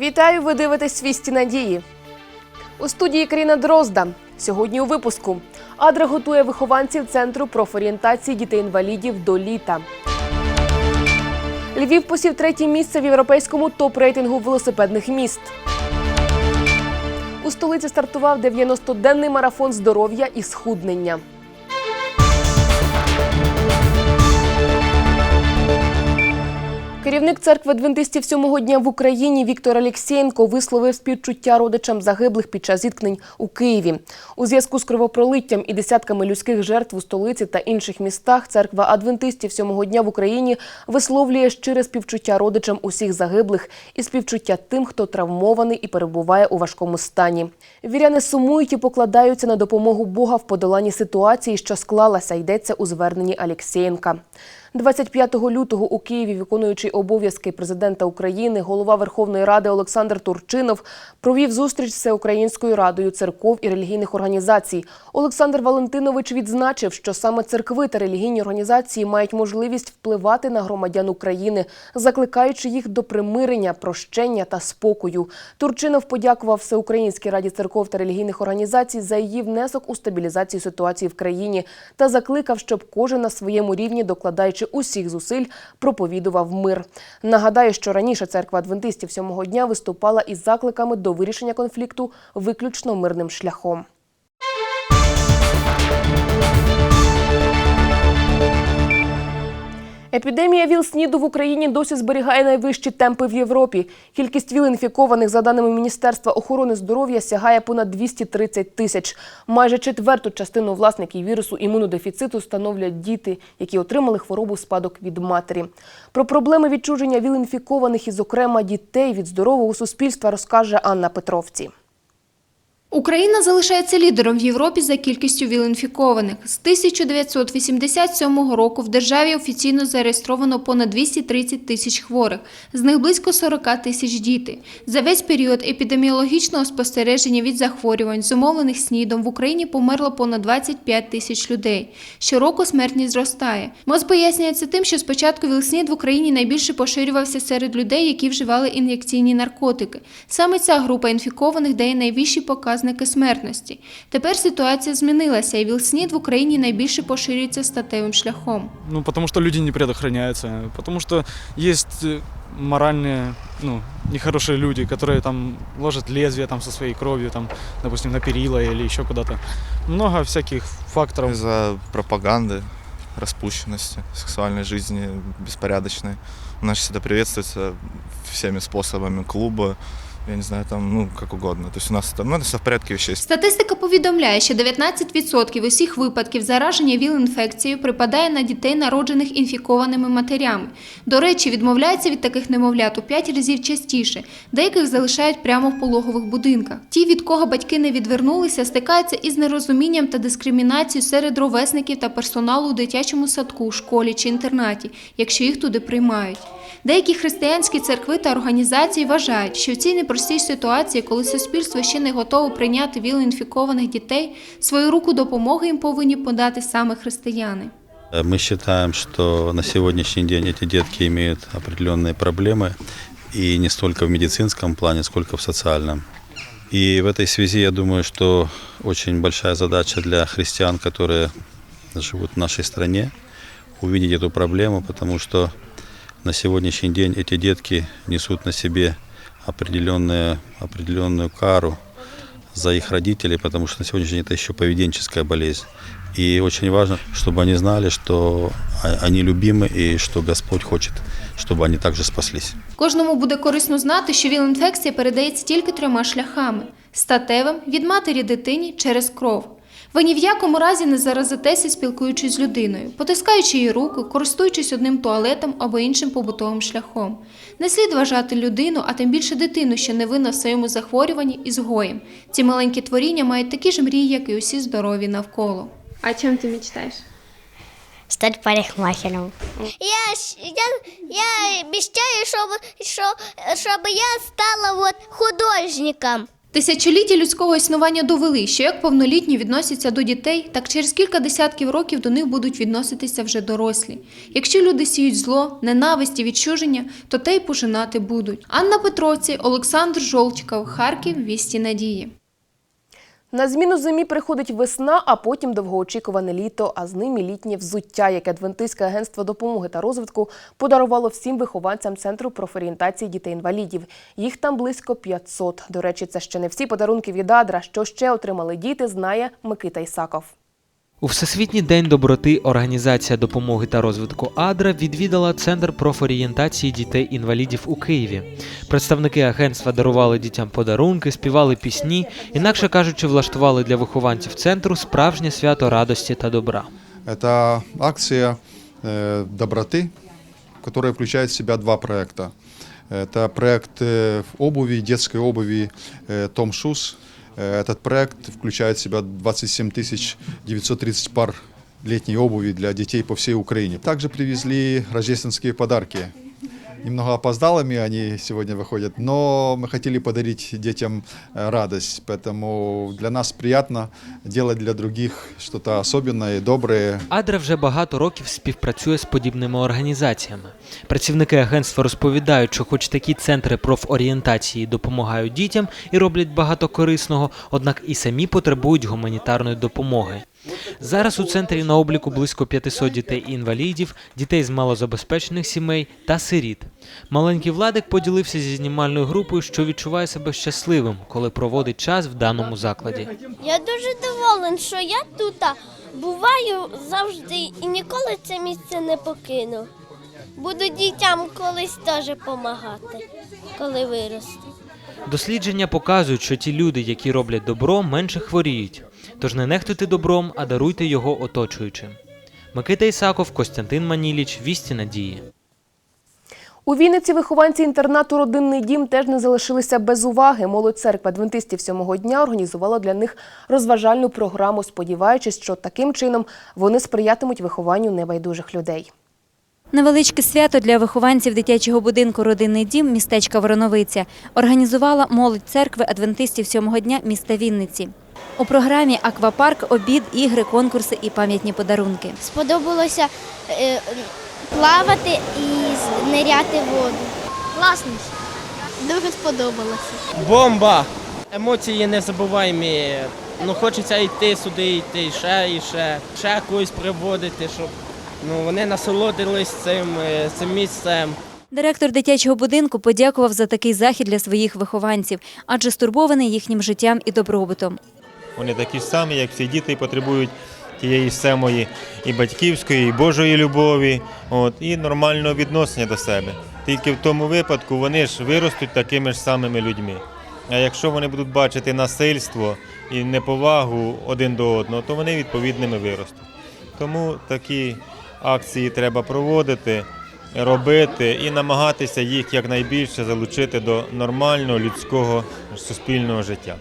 Вітаю! Ви дивитесь свісті надії. У студії Каріна Дрозда. Сьогодні у випуску Адра готує вихованців центру профорієнтації дітей-інвалідів до літа. Львів посів третє місце в європейському топ-рейтингу велосипедних міст. У столиці стартував 90-денний марафон здоров'я і схуднення. Керівник церкви адвентистів сьомого дня в Україні Віктор Алєксєєнко висловив співчуття родичам загиблих під час зіткнень у Києві. У зв'язку з кровопролиттям і десятками людських жертв у столиці та інших містах церква адвентистів сьомого дня в Україні висловлює щире співчуття родичам усіх загиблих і співчуття тим, хто травмований і перебуває у важкому стані. Віряни сумують і покладаються на допомогу Бога в подоланні ситуації, що склалася, йдеться у зверненні Алєксєєнка. 25 лютого у Києві виконуючий обов'язки президента України, голова Верховної Ради Олександр Турчинов провів зустріч з Всеукраїнською радою церков і релігійних організацій. Олександр Валентинович відзначив, що саме церкви та релігійні організації мають можливість впливати на громадян України, закликаючи їх до примирення, прощення та спокою. Турчинов подякував Всеукраїнській раді церков та релігійних організацій за її внесок у стабілізацію ситуації в країні та закликав, щоб кожен на своєму рівні, докладаючи усіх зусиль, проповідував мир. Нагадаю, що раніше церква адвентистів сьомого дня виступала із закликами до вирішення конфлікту виключно мирним шляхом. Епідемія ВІЛ-СНІДу в Україні досі зберігає найвищі темпи в Європі. Кількість ВІЛ-інфікованих, за даними Міністерства охорони здоров'я, сягає понад 230 тисяч. Майже четверту частину власників вірусу імунодефіциту становлять діти, які отримали хворобу спадок від матері. Про проблеми відчуження ВІЛ-інфікованих і, зокрема, дітей від здорового суспільства розкаже Анна Петровці. Україна залишається лідером в Європі за кількістю віл-інфікованих. З 1987 року в державі офіційно зареєстровано понад 230 тисяч хворих, з них близько 40 тисяч діти. За весь період епідеміологічного спостереження від захворювань, зумовлених СНІДом, в Україні померло понад 25 тисяч людей. Щороку смертність зростає. МОЗ пояснюється тим, що спочатку ВІЛ-СНІД в Україні найбільше поширювався серед людей, які вживали ін'єкційні наркотики. Саме ця група інфікованих дає найвищі показники смертності. Тепер ситуація змінилася, і ВІЛ-СНІД в Україні найбільше поширюється статевим шляхом. Ну, потому что люди не предохраняются, потому что есть э, моральные, ну, нехорошие люди, которые там ложат лезвие там со своей кровью, там, допустим, на перила или еще куда-то. Много всяких факторов. Из-за пропаганды, распущенности, сексуальной жизни беспорядочной. У нас сейчас это приветствуется всеми способами клуба, я не знаю, там, ну, как угодно. То есть у нас это, ну, все в порядке вещей. Статистика повідомляє, що 19% усіх випадків зараження ВІЛ-інфекцією припадає на дітей, народжених інфікованими матерями. До речі, відмовляються від таких немовлят у 5 разів частіше. Деяких залишають прямо в пологових будинках. Ті, від кого батьки не відвернулися, стикаються із нерозумінням та дискримінацією серед ровесників та персоналу у дитячому садку, школі чи інтернаті, якщо їх туди приймають. Деякі християнські церкви та організації вважають, що в цій непростій ситуації, коли суспільство ще не готове прийняти віл-інфікованих дітей, свою руку допомоги їм повинні подати саме християни. Мы считаем, что на сегодняшний день эти детки имеют определенные проблемы, и не столько в медицинском плане, сколько в социальном. И в этой связи я думаю, что очень большая задача для христиан, которые живут в нашей стране, увидеть эту проблему, потому что на сегодняшний день эти детки несут на себе определенную, определенную кару за их родителей, потому что на сегодняшний день это еще поведенческая болезнь. И очень важно, чтобы они знали, что о- они любимы и что Господь хочет, чтобы они также спаслись. Кожному буде корисно знати, що віл-інфекція передається тільки трьома шляхами: статевим від матері дитині через кров. Ви ні в якому разі не заразитеся, спілкуючись з людиною, потискаючи її руку, користуючись одним туалетом або іншим побутовим шляхом. Не слід вважати людину, а тим більше дитину, що не винна в своєму захворюванні, ізгоєм. Ці маленькі творіння мають такі ж мрії, як і усі здорові навколо. О чем ты мечтаешь? стать парикмахером. Я, щ- я, я мечтаю, чтобы, что, чтобы я стала вот художником. Тисячоліття людського існування довели, що як повнолітні відносяться до дітей, так через кілька десятків років до них будуть відноситися вже дорослі. Якщо люди сіють зло, ненависть і відчуження, то те й пожинати будуть. Анна Петровці, Олександр Жолчиков, Харків, Вісті Надії. На зміну зимі приходить весна, а потім довгоочікуване літо, а з ним і літнє взуття, яке Адвентистське агентство допомоги та розвитку подарувало всім вихованцям центру профорієнтації дітей-інвалідів. Їх там близько 500. До речі, це ще не всі подарунки від Адра. Що ще отримали діти, знає Микита Ісаков. У Всесвітній день доброти Організація допомоги та розвитку Адра відвідала центр профорієнтації дітей-інвалідів у Києві. Представники агентства дарували дітям подарунки, співали пісні, інакше кажучи, влаштували для вихованців центру справжнє свято радості та добра. Это акция э, доброты, которая включает в себя два проекта. Это проект э, обуви, детской обуви э, Том Шус. Э, Этот проект включает в себя 27 930 пар летней обуви для детей по всей Украине. Также привезли рождественские подарки Немного опоздалыми они сегодня выходят, но мы хотели подарить детям э, радость, поэтому для нас приятно делать для других что-то особенное и доброе. Адра вже багато років співпрацює з подібними організаціями. Працівники агентства розповідають, що хоч такі центри профорієнтації допомагають дітям і роблять багато корисного, однак і самі потребують гуманітарної допомоги. Зараз у центрі на обліку близько 500 дітей-інвалідів, дітей з малозабезпечених сімей та сиріт. Маленький Владик поділився зі знімальною групою, що відчуває себе щасливим, коли проводить час в даному закладі. Я дуже доволен, що я тут буваю завжди і ніколи це місце не покину. Буду дітям колись теж допомагати, коли виросту. Дослідження показують, що ті люди, які роблять добро, менше хворіють. Тож не нехтуйте добром, а даруйте його оточуючим. Микита Ісаков, Костянтин Маніліч, Вісті Надії. У Вінниці вихованці інтернату Родинний дім теж не залишилися без уваги. Молодь церква адвентистів сьомого дня організувала для них розважальну програму, сподіваючись, що таким чином вони сприятимуть вихованню небайдужих людей. Невеличке свято для вихованців дитячого будинку Родинний дім містечка Вороновиця організувала молодь церкви адвентистів сьомого дня міста Вінниці. У програмі Аквапарк, обід, ігри, конкурси і пам'ятні подарунки. Сподобалося е, плавати і з- ниряти воду. Класно. Дуже сподобалося. Бомба! Емоції незабуваємі. Ну, хочеться йти сюди, йти ще і ще, ще когось приводити, щоб ну, вони насолодились цим, е, цим місцем. Директор дитячого будинку подякував за такий захід для своїх вихованців, адже стурбований їхнім життям і добробутом. Вони такі ж самі, як всі діти, потребують тієї ж самої і батьківської, і Божої любові, от, і нормального відношення до себе. Тільки в тому випадку вони ж виростуть такими ж самими людьми. А якщо вони будуть бачити насильство і неповагу один до одного, то вони відповідними виростуть. Тому такі акції треба проводити, робити і намагатися їх якнайбільше залучити до нормального людського суспільного життя.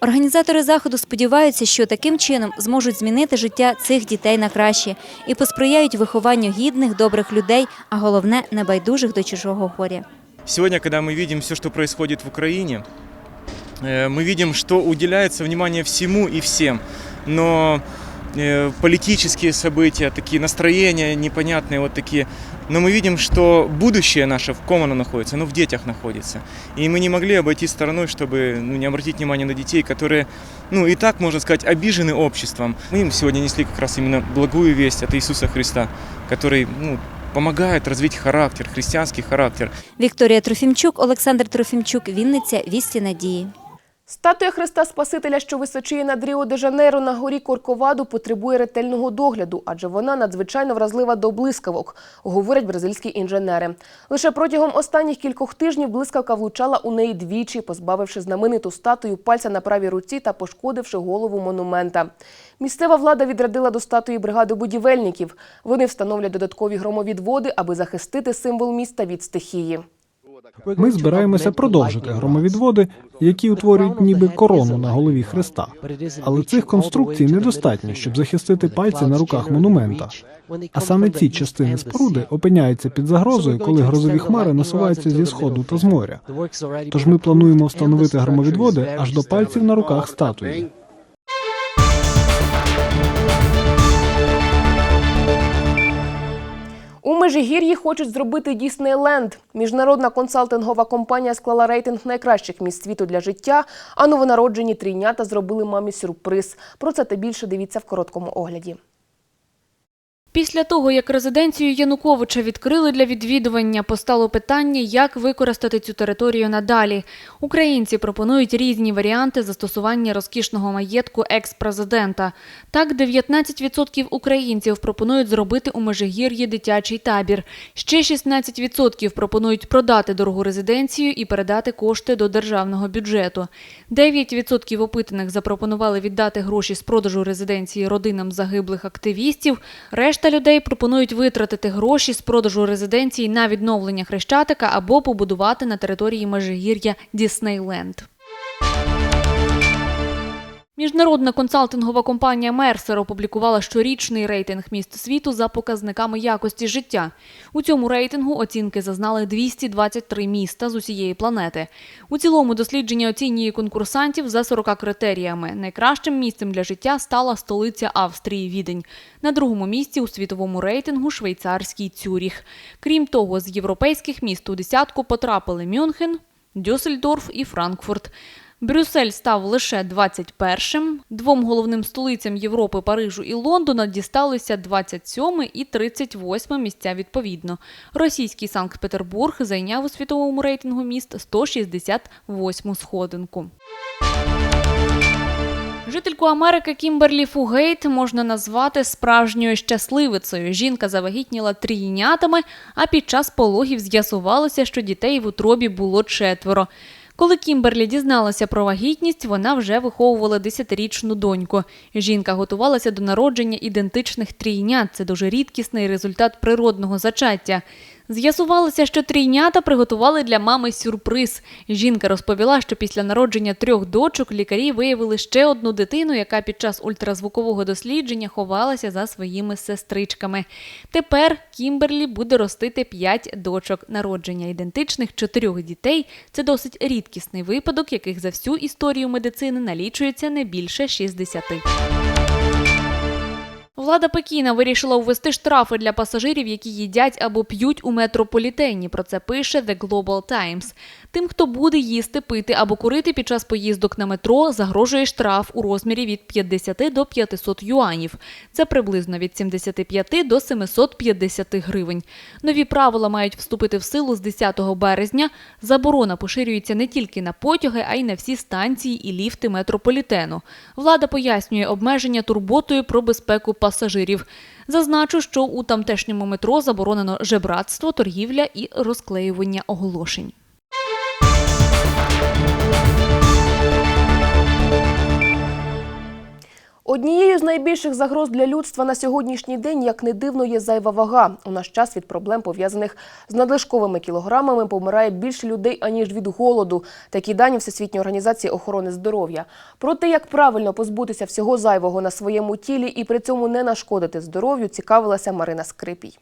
Організатори заходу сподіваються, що таким чином зможуть змінити життя цих дітей на краще і посприяють вихованню гідних, добрих людей, а головне небайдужих до чужого горя. Сегодня, когда мы видим все, что происходит в Украине, э, мы видим, что уделяется внимание всему и всем. Но э, политические события, такие настроения непонятные, вот такие. Но мы видим, что будущее наше в ком оно находится? Оно в детях находится. И мы не могли обойти стороной, чтобы ну, не обратить внимание на детей, которые, ну и так, можно сказать, обижены обществом. Мы им сегодня несли как раз именно благую весть от Иисуса Христа, который ну, помогает развить характер, христианский характер. Вікторія Трофімчук, Олександр Трофімчук, Вінниця, Вісті Надії. Статуя Христа Спасителя, що височіє над Ріо де Жанейро на горі Корковаду, потребує ретельного догляду, адже вона надзвичайно вразлива до блискавок, говорять бразильські інженери. Лише протягом останніх кількох тижнів блискавка влучала у неї двічі, позбавивши знамениту статую пальця на правій руці та пошкодивши голову монумента. Місцева влада відрядила до статуї бригаду будівельників. Вони встановлять додаткові громовідводи, аби захистити символ міста від стихії. Ми збираємося продовжити громовідводи, які утворюють ніби корону на голові Христа. Але цих конструкцій недостатньо, щоб захистити пальці на руках монумента. А саме ці частини споруди опиняються під загрозою, коли грозові хмари насуваються зі сходу та з моря. Тож ми плануємо встановити громовідводи аж до пальців на руках статуї. Межигір'ї хочуть зробити Діснейленд. Міжнародна консалтингова компанія склала рейтинг найкращих місць світу для життя, а новонароджені трійнята зробили мамі сюрприз. Про це та більше дивіться в короткому огляді. Після того, як резиденцію Януковича відкрили для відвідування, постало питання, як використати цю територію надалі. Українці пропонують різні варіанти застосування розкішного маєтку екс-президента. Так, 19% українців пропонують зробити у Межигір'ї дитячий табір. Ще 16% пропонують продати дорогу резиденцію і передати кошти до державного бюджету. 9% опитаних запропонували віддати гроші з продажу резиденції родинам загиблих активістів. Решта людей пропонують витратити гроші з продажу резиденції на відновлення Хрещатика або побудувати на території Межигір'я Діснейленд. Міжнародна консалтингова компанія Мерсер опублікувала щорічний рейтинг міст світу за показниками якості життя. У цьому рейтингу оцінки зазнали 223 міста з усієї планети. У цілому дослідження оцінює конкурсантів за 40 критеріями. Найкращим місцем для життя стала столиця Австрії Відень. На другому місці у світовому рейтингу швейцарський Цюріх. Крім того, з європейських міст у десятку потрапили Мюнхен, Дюссельдорф і Франкфурт. Брюссель став лише 21-м. Двом головним столицям Європи Парижу і Лондона дісталися 27 і 38 місця відповідно. Російський Санкт-Петербург зайняв у світовому рейтингу міст 168 сходинку. Жительку Америки Кімберлі Фугейт можна назвати справжньою щасливицею. Жінка завагітніла трійнятами, а під час пологів з'ясувалося, що дітей в утробі було четверо. Коли Кімберлі дізналася про вагітність, вона вже виховувала 10-річну доньку. Жінка готувалася до народження ідентичних трійнят. Це дуже рідкісний результат природного зачаття. З'ясувалося, що трійнята приготували для мами сюрприз. Жінка розповіла, що після народження трьох дочок лікарі виявили ще одну дитину, яка під час ультразвукового дослідження ховалася за своїми сестричками. Тепер Кімберлі буде ростити п'ять дочок. Народження ідентичних чотирьох дітей це досить рідкісний випадок, яких за всю історію медицини налічується не більше 60. Влада Пекіна вирішила ввести штрафи для пасажирів, які їдять або п'ють у метрополітені. Про це пише The Global Times. Тим, хто буде їсти, пити або курити під час поїздок на метро, загрожує штраф у розмірі від 50 до 500 юанів. Це приблизно від 75 до 750 гривень. Нові правила мають вступити в силу з 10 березня. Заборона поширюється не тільки на потяги, а й на всі станції і ліфти метрополітену. Влада пояснює обмеження турботою про безпеку пасажирів. Зазначу, що у тамтешньому метро заборонено жебратство, торгівля і розклеювання оголошень. Однією з найбільших загроз для людства на сьогоднішній день, як не дивно, є зайва вага. У наш час від проблем, пов'язаних з надлишковими кілограмами, помирає більше людей, аніж від голоду. Такі дані Всесвітньої організації охорони здоров'я. Про те, як правильно позбутися всього зайвого на своєму тілі і при цьому не нашкодити здоров'ю, цікавилася Марина Скрипій.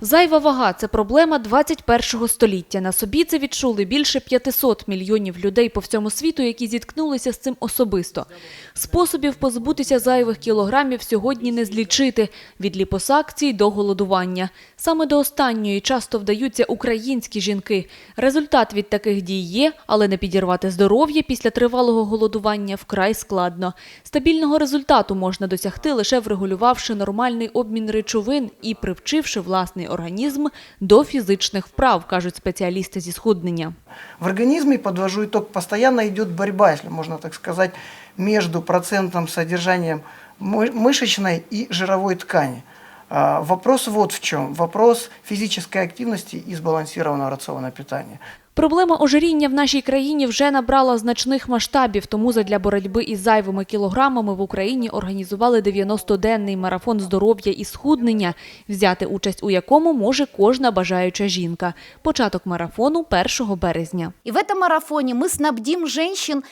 Зайва вага – це проблема 21-го століття. На собі це відчули більше 500 мільйонів людей по всьому світу, які зіткнулися з цим особисто. Способів позбутися зайвих кілограмів сьогодні не злічити – від ліпосакцій до голодування. Саме до останньої часто вдаються українські жінки. Результат від таких дій є, але не підірвати здоров'я після тривалого голодування вкрай складно. Стабільного результату можна досягти лише врегулювавши нормальний обмін речовин і привчивши власний організм до фізичних вправ, кажуть спеціалісти зі схуднення. В організмі подвожу итог, постоянно идет борьба, если можна так сказати, между процентом содержанием мы- мышечной и жировой ткани. Вопрос вот в чем. Вопрос физической активности и сбалансированного рациона питания. Проблема ожиріння в нашій країні вже набрала значних масштабів, тому задля боротьби із зайвими кілограмами в Україні організували 90-денний марафон здоров'я і схуднення, взяти участь у якому може кожна бажаюча жінка. Початок марафону 1 березня. И в этом марафоне мы снабдим женщин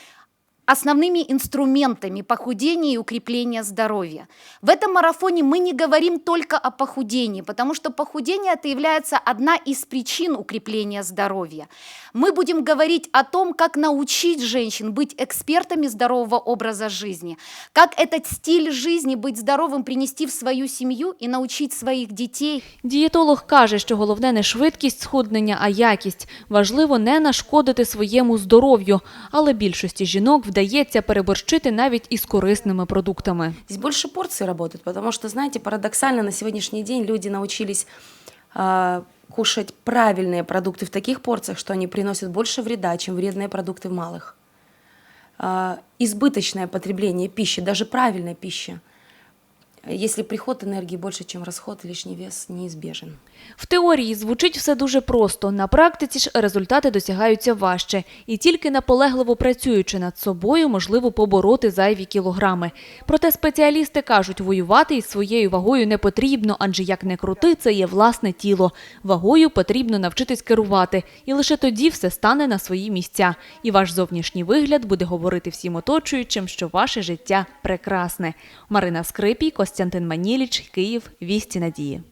основными инструментами похудения и укрепления здоровья. В этом марафоне мы не говорим только о похудении, потому что похудение это является одна из причин укрепления здоровья. Мы будем говорить о том, как научить женщин быть экспертами здорового образа жизни, как этот стиль жизни, быть здоровым, принести в свою семью и научить своих детей. Дієтолог каже, що головне не швидкість схуднення, а якість. Важливо не нашкодити своєму здоров'ю, але більшості жінок вдається переборщити навіть із корисними продуктами. Здесь больше порций работают, потому что, знаете, парадоксально на сегодняшний день люди научились а, кушать правильные продукты в таких порциях, что они приносят больше вреда, чем вредные продукты в малых. А, избыточное потребление пищи, даже правильной пищи, если приход энергии больше, чем расход, лишний вес неизбежен. В теорії звучить все дуже просто, на практиці ж результати досягаються важче. І тільки наполегливо працюючи над собою, можливо побороти зайві кілограми. Проте спеціалісти кажуть, воювати із своєю вагою не потрібно, адже як не крути, це є власне тіло. Вагою потрібно навчитись керувати, і лише тоді все стане на свої місця. І ваш зовнішній вигляд буде говорити всім оточуючим, що ваше життя прекрасне. Марина Скрипій, Костянтин Маніліч, Київ, Вісті Надії.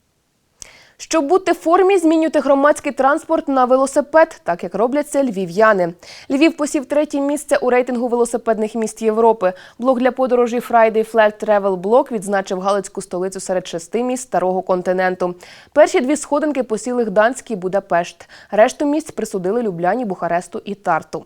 Щоб бути в формі, змінюйте громадський транспорт на велосипед, так як роблять це львів'яни. Львів посів третє місце у рейтингу велосипедних міст Європи. Блок для подорожі Friday Flat Travel Block відзначив Галицьку столицю серед шести міст старого континенту. Перші дві сходинки посіли Гданськ і Будапешт. Решту місць присудили Любляні, Бухаресту і Тарту.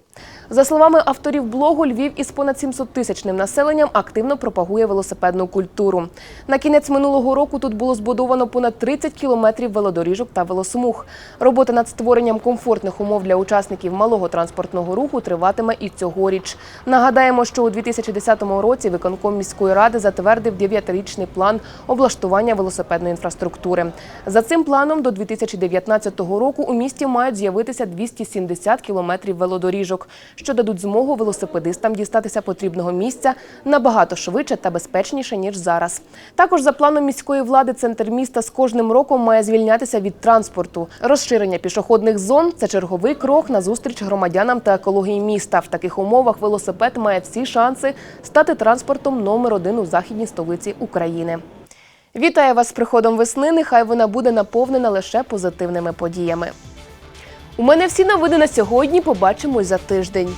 За словами авторів блогу, Львів із понад 700 тисячним населенням активно пропагує велосипедну культуру. На кінець минулого року тут було збудовано понад 30 кілометрів велодоріжок та велосмуг. Робота над створенням комфортних умов для учасників малого транспортного руху триватиме і цьогоріч. Нагадаємо, що у 2010 році виконком міської ради затвердив 9-річний план облаштування велосипедної інфраструктури. За цим планом до 2019 року у місті мають з'явитися 270 кілометрів велодоріжок, що дадуть змогу велосипедистам дістатися потрібного місця набагато швидше та безпечніше ніж зараз. Також за планом міської влади центр міста з кожним роком має звільнятися від транспорту. Розширення пішохідних зон це черговий крок на зустріч громадянам та екології міста. В таких умовах велосипед має всі шанси стати транспортом номер один у західній столиці України. Вітаю вас з приходом весни. Нехай вона буде наповнена лише позитивними подіями. У мене всі новини на сьогодні. Побачимось за тиждень.